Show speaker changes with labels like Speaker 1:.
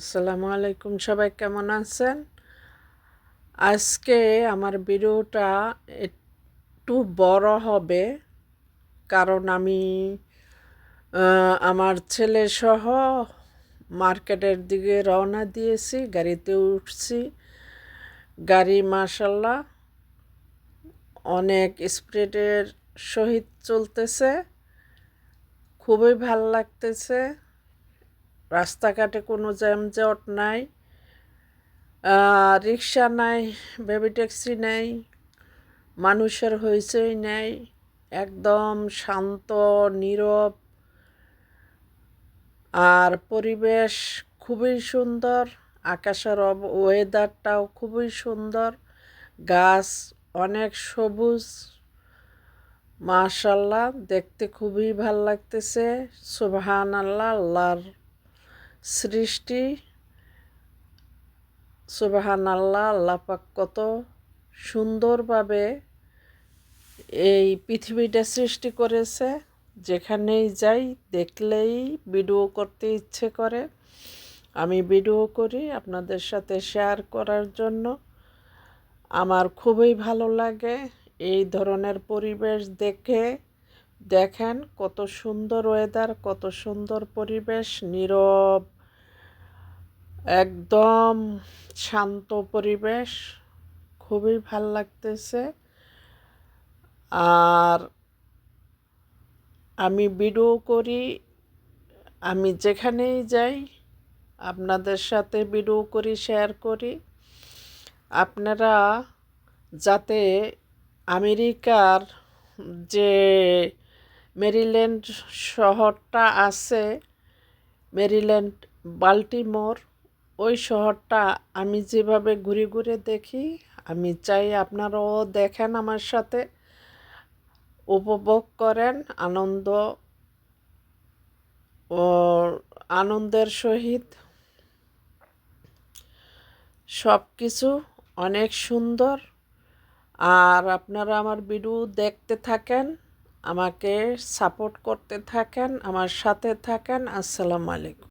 Speaker 1: আসসালামু আলাইকুম, সবাই কেমন আছেন? আজকে আমার ভিডিওটা একটু বড় হবে, কারণ আমি আমার ছেলে সহ মার্কেটের দিকে রওনা দিয়েছি, গাড়িতে উঠছি। গাড়ি মাসাল্লাহ অনেক স্পিডের সহিত চলতেছে, খুবই ভালো লাগতেছে। রাস্তাঘাটে কোনো জ্যামজট নাই রিক্সা নাই বেবি ট্যাক্সি নেই, মানুষের হইচই নেই, একদম শান্ত, নীরব, আর পরিবেশ খুবই সুন্দর, আকাশের ওয়েদারটাও খুবই সুন্দর, গাছ অনেক সবুজ, মাশাল্লাহ, দেখতে খুবই ভালো লাগতেছে সুবহান আল্লাহ আল্লাহর সৃষ্টি সুবাহান আল্লাহ কত সুন্দরভাবে এই পৃথিবীটা সৃষ্টি করেছে। যেখানেই যাই, দেখলেই ভিডিও করতে ইচ্ছে করে। আমি ভিডিও করি আপনাদের সাথে শেয়ার করার জন্য। আমার খুবই ভালো লাগে এই ধরনের পরিবেশ দেখে। দেখেন কত সুন্দর ওয়েদার কত সুন্দর পরিবেশ, নীরব একদম শান্ত পরিবেশ, খুবই ভালো লাগতেছে। আর আমি ভিডিও করি, আমি যেখানেই যাই, আপনাদের সাথে ভিডিও করি, শেয়ার করি। আপনারা যাতে আমেরিকার যে মেরিল্যান্ড শহরটা আছে, মেরিল্যান্ড, বাল্টিমোর ওই শহরটা আমি যেভাবে ঘুরে ঘুরে দেখি, আমি চাই আপনারাও দেখেন আমার সাথে, উপভোগ করেন আনন্দ ও আনন্দের সহিত। সব কিছু অনেক সুন্দর। আর আপনারা আমার ভিডিও দেখতে থাকেন, আমাকে সাপোর্ট করতে থাকেন, আমার সাথে থাকেন। আসসালামু আলাইকুম।